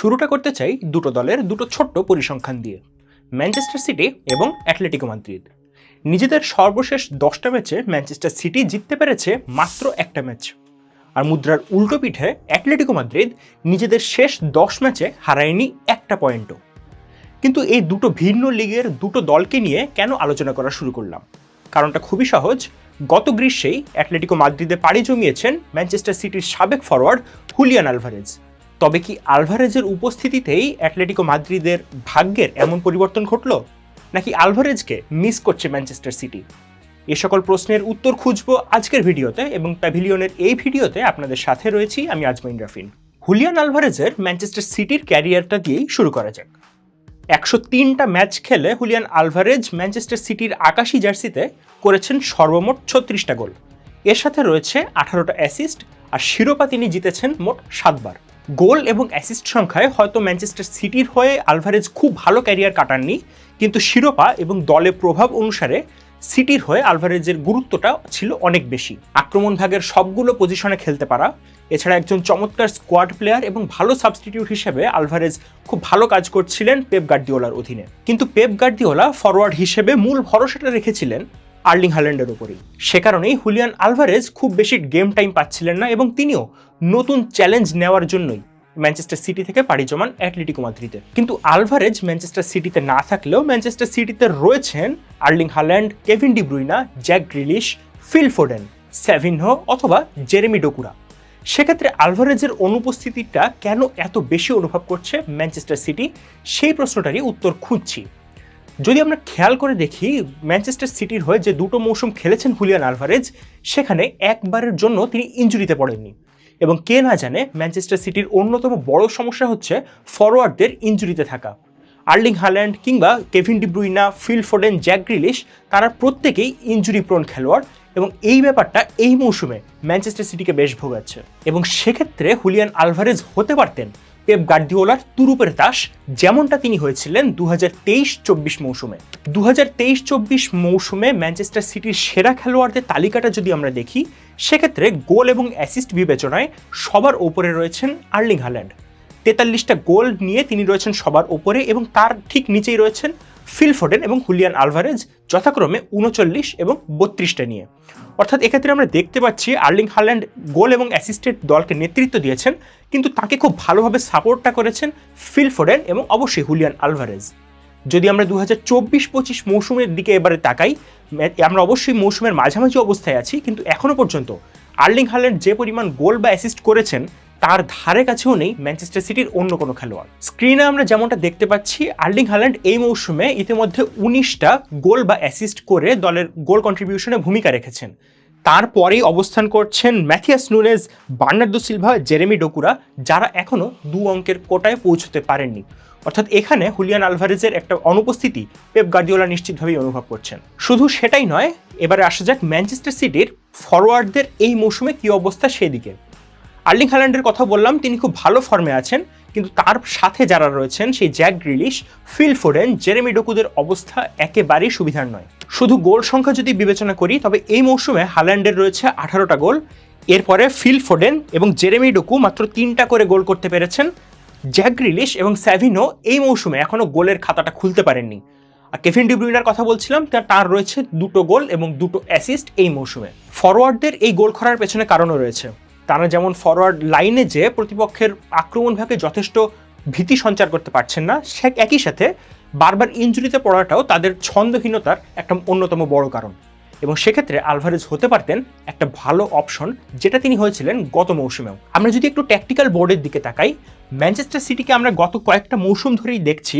শুরুটা করতে চাই দুটো দলের দুটো ছোট্ট পরিসংখ্যান দিয়ে। ম্যানচেস্টার সিটি এবং অ্যাটলেটিকো মাদ্রিদ নিজেদের সর্বশেষ দশটা ম্যাচে ম্যানচেস্টার সিটি জিততে পেরেছে মাত্র একটা ম্যাচ। আর মুদ্রার উল্টো পিঠে অ্যাটলেটিকো মাদ্রিদ নিজেদের শেষ দশ ম্যাচে হারায়নি একটা পয়েন্টও কিন্তু এই দুটো ভিন্ন লিগের দুটো দলকে নিয়ে কেন আলোচনা করা শুরু করলাম? কারণটা খুবই সহজ। গত গ্রীষ্মেই অ্যাটলেটিকো মাদ্রিদে পাড়ি জমিয়েছেন ম্যানচেস্টার সিটির সাবেক ফরওয়ার্ড হুলিয়ান আলভারেজ তবে কি আলভারেজের উপস্থিতিতেই অ্যাটলেটিকো মাদ্রিদের ভাগ্যের এমন পরিবর্তন ঘটল? নাকি আলভারেজকে মিস করছে ম্যানচেস্টার সিটি? এ সকল প্রশ্নের উত্তর খুঁজবো আজকের ভিডিওতে এবং প্যাভিলিয়নের এই ভিডিওতে আপনাদের সাথে রয়েছি আমি আজমাইন রাফিন। হুলিয়ান আলভারেজের ম্যানচেস্টার সিটির ক্যারিয়ারটা দিয়েই শুরু করা যাক। একশো তিনটা ম্যাচ খেলে হুলিয়ান আলভারেজ ম্যানচেস্টার সিটির আকাশি জার্সিতে করেছেন সর্বমোট ছত্রিশটা গোল। এর সাথে রয়েছে আঠারোটা অ্যাসিস্ট আর শিরোপা তিনি জিতেছেন মোট সাতবার। গোল এবং অ্যাসিস্ট সংখ্যায় হয়তো ম্যানচেস্টার সিটির হয়ে আলভারেজ খুব ভালো ক্যারিয়ার কাটাননি, কিন্তু শিরোপা এবং দলে প্রভাব অনুসারে সিটির হয়ে আলভারেজের গুরুত্বটা ছিল অনেক বেশি। আক্রমণ ভাগের সবগুলো পজিশনে খেলতে পারা। এছাড়া একজন চমৎকার স্কোয়াড প্লেয়ার এবং ভালো সাবস্টিটিউট হিসেবে আলভারেজ খুব ভালো কাজ করছিলেন পেপ গার্দিওলার অধীনে। কিন্তু পেপ গার্দিওলা ফরওয়ার্ড হিসেবে মূল ভরসাটা রেখেছিলেন আর্লিং হাল্যান্ডের উপরেই। সে কারণেই হুলিয়ান আলভারেজ খুব বেশি গেম টাইম পাচ্ছিলেন না এবং তিনিও নতুন চ্যালেঞ্জ নেওয়ার জন্যই ম্যানচেস্টার সিটি থেকে পাড়ি জমান অ্যাটলেটিকো মাদ্রিদে। কিন্তু আলভারেজ ম্যানচেস্টার সিটিতে না থাকলেও ম্যানচেস্টার সিটিতে রয়েছেন Erling Haaland, Kevin De Bruyne, Jack Grealish, Phil Foden, Savinho অথবা জেরেমি ডোকুরা। সেক্ষেত্রে আলভারেজের অনুপস্থিতিটা কেন এত বেশি অনুভব করছে ম্যানচেস্টার সিটি? সেই প্রশ্নটারই উত্তর খুঁজছি। যদি আমরা খেয়াল করে দেখি ম্যানচেস্টার সিটির হয়ে যে দুটো মৌসুম খেলেছেন হুলিয়ান আলভারেজ সেখানে একবারের জন্য তিনি ইঞ্জুরিতে পড়েননি। এবং কে না জানে ম্যানচেস্টার সিটির অন্যতম বড় সমস্যা হচ্ছে ফরওয়ার্ডদের ইঞ্জুরিতে থাকা। আর্লিং হাল্যান্ড কিংবা Kevin De Bruyne Phil Foden Jack Grealish, তারা প্রত্যেকেই ইঞ্জুরি প্রোন খেলোয়াড় এবং এই ব্যাপারটা এই মৌসুমে ম্যানচেস্টার সিটিকে বেশ ভোগাচ্ছে। এবং সেক্ষেত্রে হুলিয়ান আলভারেজ হতে পারতেন পেপ গার্ডিওলার তুরুপের দাস, যেমনটা তিনি হয়েছিলেন দু হাজার তেইশ চব্বিশ মৌসুমে। দু হাজার তেইশ চব্বিশ মৌসুমে ম্যানচেস্টার সিটির সেরা খেলোয়াড়দের তালিকাটা যদি আমরা দেখি, সেক্ষেত্রে গোল এবং অ্যাসিস্ট বিবেচনায় সবার ওপরে রয়েছেন আর্লিং হাল্যান্ড। তেতাল্লিশটা গোল নিয়ে তিনি রয়েছেন সবার ওপরে এবং তার ঠিক নিচেই রয়েছেন ফিল ফোডেন এবং হুলিয়ান আলভারেজ যথাক্রমে উনচল্লিশ এবং বত্রিশটা নিয়ে। অর্থাৎ এক্ষেত্রে আমরা দেখতে পাচ্ছি আর্লিং হাল্যান্ড গোল এবং অ্যাসিস্টেড দলকে নেতৃত্ব দিয়েছেন, কিন্তু তাকে খুব ভালোভাবে সাপোর্টটা করেছেন ফিল ফোডেন এবং অবশ্যই হুলিয়ান আলভারেজ। যদি আমরা দু হাজার চব্বিশ পঁচিশ মৌসুমের দিকে এবারে তাকাই আমরা অবশ্যই মৌসুমের মাঝামাঝি অবস্থায় আছি, কিন্তু এখনও পর্যন্ত আর্লিং হাল্যান্ড যে পরিমাণ গোল বা অ্যাসিস্ট করেছেন তার ধারে কাছেও নেই ম্যানচেস্টার সিটির অন্য কোনো খেলোয়াড়। স্ক্রিনে আমরা যেমনটা দেখতে পাচ্ছি আর্লিং হাল্যান্ড এই মৌসুমে ইতিমধ্যে উনিশটা গোল বা অ্যাসিস্ট করে দলের গোল কন্ট্রিবিউশনে ভূমিকা রেখেছেন। তারপরেই অবস্থান করছেন Matheus Nunes Bernardo Silva Jeremy Doku যারা এখনও দু অঙ্কের কোটায় পৌঁছতে পারেননি। অর্থাৎ এখানে হুলিয়ান আলভারেজের একটা অনুপস্থিতি পেপ গার্দিওলা নিশ্চিতভাবেই অনুভব করছেন। শুধু সেটাই নয়, এবারে আসা যাক ম্যানচেস্টার সিটির ফরওয়ার্ডদের এই মৌসুমে কী অবস্থা সেদিকে। আর্লিং হাল্যান্ডের কথা বললাম, তিনি খুব ভালো ফর্মে আছেন, কিন্তু তার সাথে যারা রয়েছেন সেই Jack Grealish, Phil Foden Jeremy ডকুদের অবস্থা একেবারেই সুবিধার নয়। শুধু গোল সংখ্যা যদি বিবেচনা করি, তবে এই মৌসুমে হাল্যান্ডের রয়েছে আঠারোটা গোল। এরপরে ফিল ফোডেন এবং জেরেমি ডোকু মাত্র তিনটা করে গোল করতে পেরেছেন। জ্যাক গ্রিলিশ এবং স্যাভিনো এই মৌসুমে এখনও গোলের খাতাটা খুলতে পারেননি। আর কেভিন ডিব্রুইনার কথা বলছিলাম তার রয়েছে দুটো গোল এবং দুটো অ্যাসিস্ট এই মৌসুমে। ফরওয়ার্ডদের এই গোল করার পেছনে কারণও রয়েছে। তারা যেমন ফরওয়ার্ড লাইনে যে প্রতিপক্ষের আক্রমণ ভাগে যথেষ্ট ভীতি সঞ্চার করতে পারছেন না, সে একই সাথে বারবার ইঞ্জুরিতে পড়াটাও তাদের ছন্দহীনতার একটা অন্যতম বড় কারণ। এবং সেক্ষেত্রে আলভারেজ হতে পারতেন একটা ভালো অপশন যেটা তিনি হয়েছিলেন গত মৌসুমেও। আমরা যদি একটু ট্যাকটিক্যাল বোর্ডের দিকে তাকাই ম্যানচেস্টার সিটিকে আমরা গত কয়েকটা মৌসুম ধরেই দেখছি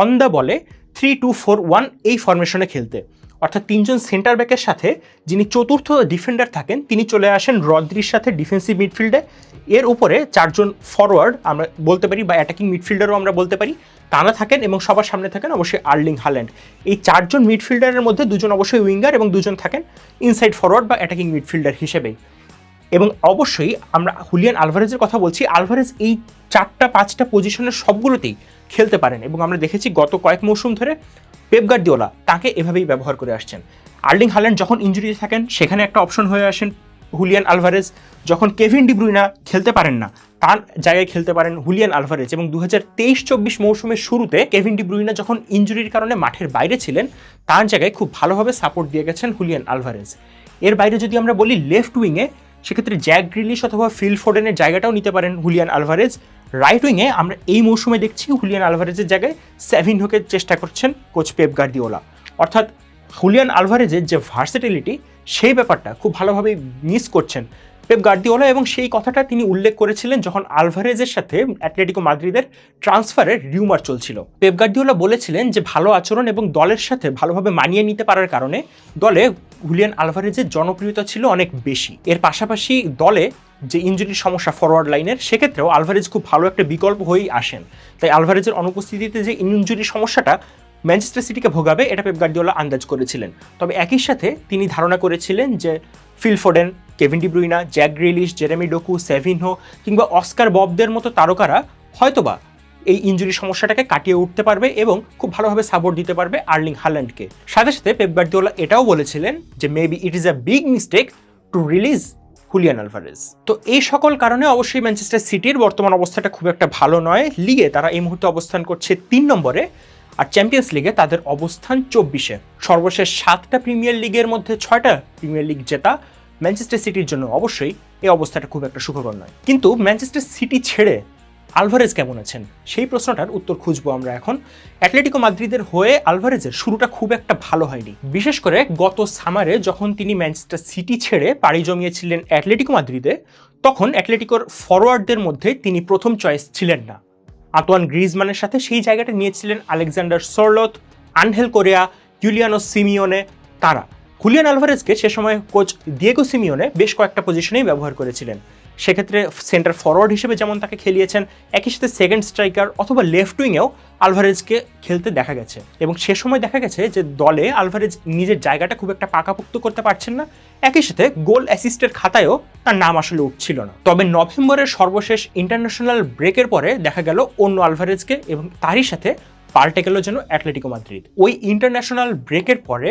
অন দ্য বলে থ্রি টু ফোর ওয়ান এই ফরমেশনে খেলতে। অর্থাৎ তিনজন সেন্টার ব্যাকের সাথে যিনি চতুর্থ ডিফেন্ডার থাকেন, তিনি চলে আসেন রদ্রির সাথে ডিফেন্সিভ মিডফিল্ডে এর উপরে চারজন ফরওয়ার্ড আমরা বলতে পারি বা অ্যাটাকিং মিডফিল্ডারও আমরা বলতে পারি। তারা থাকেন এবং সবার সামনে থাকেন অবশ্যই আর্লিং হাল্যান্ড এই চারজন মিডফিল্ডারের মধ্যে দুজন অবশ্যই উইঙ্গার এবং দুজন থাকেন ইনসাইড ফরওয়ার্ড বা অ্যাটাকিং মিডফিল্ডার হিসেবেই। এবং অবশ্যই আমরা হুলিয়ান আলভারেজের কথা বলছি আলভারেজ এই চারটা, পাঁচটা পজিশনের সবগুলোতেই খেলতে পারেন এবং আমরা দেখেছি গত কয়েক মৌসুম ধরে পেপ গার্দিওলা তাকে এভাবেই ব্যবহার করে আসছেন। আর্লিং হাল্যান্ড যখন ইঞ্জুরিতে থাকেন, সেখানে একটা অপশন হয়ে আসেন হুলিয়ান আলভারেজ। যখন কেভিন ডিব্রুইনা খেলতে পারেন না, তার জায়গায় খেলতে পারেন হুলিয়ান আলভারেজ এবং দু হাজার তেইশ চব্বিশ মৌসুমের শুরুতে কেভিন ডিব্রুইনা যখন ইঞ্জুরির কারণে মাঠের বাইরে ছিলেন, তার জায়গায় খুব ভালোভাবে সাপোর্ট দিয়ে গেছেন হুলিয়ান আলভারেজ। এর বাইরে যদি আমরা বলি লেফট উইংয়ে সেক্ষেত্রে জ্যাক গ্রিলিশ অথবা ফিল ফোডেনের জায়গাটাও নিতে পারেন হুলিয়ান আলভারেজ। রাইট উইংয়ে আমরা এই মৌসুমে দেখছি হুলিয়ান আলভারেজের জায়গায় সেভিন হোকে চেষ্টা করছেন কোচ পেপ গার্দিওলা। অর্থাৎ হুলিয়ান আলভারেজের যে ভার্সিটিলিটি সেই ব্যাপারটা খুব ভালোভাবে মিস করছেন। পেপ গার্দিওলা এবং সেই কথাটা তিনি উল্লেখ করেছিলেন যখন আলভারেজের সাথে অ্যাটলেটিকো মাদ্রিদের ট্রান্সফারের রিউমার চলছিল। পেপ গার্দিওলা বলেছিলেন যে ভালো আচরণ এবং দলের সাথে ভালোভাবে মানিয়ে নিতে পারার কারণে দলে হুলিয়ান আলভারেজের জনপ্রিয়তা ছিল অনেক বেশি। এর পাশাপাশি দলে যে ইঞ্জুরির সমস্যা ফরওয়ার্ড লাইনের সেক্ষেত্রেও আলভারেজ খুব ভালো একটা বিকল্প হয়েই আসেন। তাই আলভারেজের অনুপস্থিতিতে যে ইঞ্জুরির সমস্যাটা ম্যানচেস্টার সিটিকে ভোগাবে, এটা পেপ গার্দিওলা আন্দাজ করেছিলেন। তবে একই সাথে তিনি ধারণা করেছিলেন যে Phil Foden Kevin De Bruyne Jack Grealish Jeremy Doku Savinho কিংবা অস্কার ববদের মতো তারকারা হয়তোবা এই ইঞ্জুরি সমস্যাটাকে কাটিয়ে উঠতে পারবে এবং খুব ভালোভাবে সাপোর্ট দিতে পারবে আর্লিং হাল্যান্ডকে সাথে সাথে পেপ গার্দিওলা এটাও বলেছিলেন যে maybe it is a big mistake to release Julian Alvarez তো এই সকল কারণে অবশ্যই ম্যানচেস্টার সিটির বর্তমান অবস্থাটা খুব একটা ভালো নয়। লিগে তারা এই মুহূর্তে অবস্থান করছে তিন নম্বরে আর চ্যাম্পিয়ন্স লিগে তাদের অবস্থান চব্বিশে। সর্বশেষ সাতটা প্রিমিয়ার লিগের মধ্যে ছয়টা প্রিমিয়ার লিগ জেতা। ম্যানচেস্টার সিটির জন্য অবশ্যই এই অবস্থাটা খুব একটা সুখকর নয়। কিন্তু ম্যানচেস্টার সিটি ছেড়ে আলভারেজ কেমন আছেন? সেই প্রশ্নটার উত্তর খুঁজবো আমরা এখন। অ্যাটলেটিকো মাদ্রিদের হয়ে আলভারেজের শুরুটা খুব একটা ভালো হয়নি। বিশেষ করে গত সামারে যখন তিনি ম্যানচেস্টার সিটি ছেড়ে পাড়ি জমিয়েছিলেন অ্যাটলেটিকো মাদ্রিদে তখন অ্যাটলেটিকোর ফরওয়ার্ডদের মধ্যে তিনি প্রথম চয়েস ছিলেন না। আতোয়ান গ্রিজমানের সাথে সেই জায়গাটা নিয়েছিলেন Alexander Sorloth Angel Correa Giuliano Simeone তারা। হুলিয়ান আলভারেজকে সে সময় কোচ দিয়েগো সিমিওনে বেশ কয়েকটা পজিশনেই ব্যবহার করেছিলেন। সেক্ষেত্রে সেন্টার ফরওয়ার্ড হিসেবে যেমন তাকে খেলিয়েছেন, একই সাথে সেকেন্ড স্ট্রাইকার অথবা লেফট উইংয়েও আলভারেজকে খেলতে দেখা গেছে। এবং সে সময় দেখা গেছে যে দলে আলভারেজ নিজের জায়গাটা খুব একটা পাকাপোক্ত করতে পারছেন না, একই সাথে গোল অ্যাসিস্টের খাতায়ও তার নাম আসলে উঠছিল না। তবে নভেম্বরের সর্বশেষ ইন্টারন্যাশনাল ব্রেকের পরে দেখা গেল অন্য আলভারেজকে এবং তারই সাথে পাল্টে গেল যেন অ্যাটলেটিকো মাদ্রিদ ওই ইন্টারন্যাশনাল ব্রেকের পরে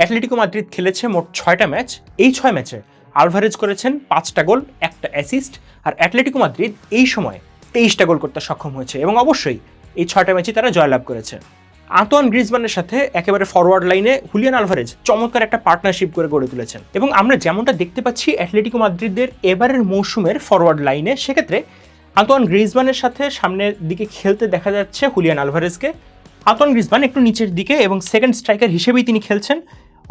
অ্যাটলেটিকো মাদ্রিদ খেলেছে মোট ছয়টা ম্যাচ। এই ছয় ম্যাচে আলভারেজ করেছেন পাঁচটা গোল, একটা অ্যাসিস্ট আর অ্যাটলেটিকো মাদ্রিদ এই সময় তেইশটা গোল করতে সক্ষম হয়েছে এবং অবশ্যই এই ছয়টা ম্যাচে তারা জয়লাভ করেছে। আন্তোয়ান গ্রিজমানের সাথে একেবারে ফরওয়ার্ড লাইনে হুলিয়ান আলভারেজ চমৎকার একটা পার্টনারশিপ করে গড়ে তুলেছেন এবং আমরা যেমনটা দেখতে পাচ্ছি অ্যাটলেটিকো মাদ্রিদের এবারের মৌসুমের ফরওয়ার্ড লাইনে সেক্ষেত্রে আন্তোয়ান গ্রিজমানের সাথে সামনের দিকে খেলতে দেখা যাচ্ছে হুলিয়ান আলভারেজকে। আন্তোয়ান গ্রিজমান একটু নিচের দিকে এবং সেকেন্ড স্ট্রাইকার হিসেবেই তিনি খেলছেন।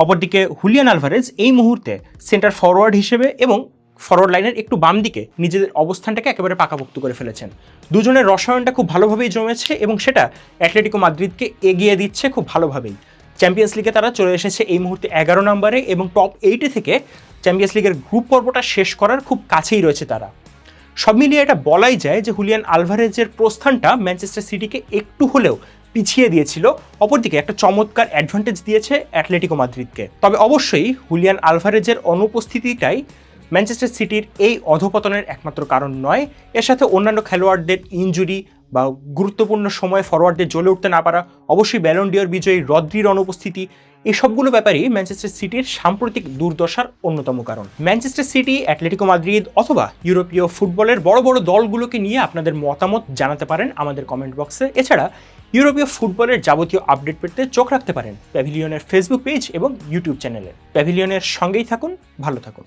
অপরদিকে হুলিয়ান আলভারেজ এই মুহূর্তে সেন্টার ফরওয়ার্ড হিসেবে এবং ফরওয়ার্ড লাইনের একটু বাম দিকে নিজেদের অবস্থানটাকে একেবারে পাকাপোক্ত করে ফেলেছেন। দুজনের রসায়নটা খুব ভালোভাবেই জমেছে এবং সেটা অ্যাটলেটিকো মাদ্রিদকে এগিয়ে দিচ্ছে খুব ভালোভাবেই। চ্যাম্পিয়ন্স লিগে তারা চলে এসেছে এই মুহূর্তে এগারো নম্বরে এবং টপ এইটে থেকে চ্যাম্পিয়ন্স লিগের গ্রুপ পর্বটা শেষ করার খুব কাছেই রয়েছে তারা। সব মিলিয়ে এটা বলাই যায় যে হুলিয়ান আলভারেজের প্রস্থানটা ম্যানচেস্টার সিটিকে একটু হলেও পিছিয়ে দিয়েছিল। অপরদিকে একটা চমৎকার অ্যাডভান্টেজ দিয়েছে অ্যাটলেটিকো মাদ্রিদকে তবে অবশ্যই হুলিয়ান আলভারেজের অনুপস্থিতিটাই ম্যানচেস্টার সিটির এই অধপতনের একমাত্র কারণ নয়। এর সাথে অন্যান্য খেলোয়াড়দের ইনজুরি বা গুরুত্বপূর্ণ সময়ে ফরওয়ার্ডদের জ্বলে উঠতে না পারা, অবশ্যই ব্যালন্ডিয়র বিজয়ী রদ্রির অনুপস্থিতি এই সবগুলো ব্যাপারেই ম্যানচেস্টার সিটির সাম্প্রতিক দুর্দশার অন্যতম কারণ। ম্যানচেস্টার সিটি অ্যাটলেটিকো মাদ্রিদ অথবা ইউরোপীয় ফুটবলের বড় বড় দলগুলোকে নিয়ে আপনাদের মতামত জানাতে পারেন আমাদের কমেন্ট বক্সে এছাড়া ইউরোপীয় ফুটবলের যাবতীয় আপডেট পেতে চোখ রাখতে পারেন প্যাভিলিয়নের ফেসবুক পেজ এবং ইউটিউব চ্যানেলে। প্যাভিলিয়নের সঙ্গেই থাকুন, ভালো থাকুন।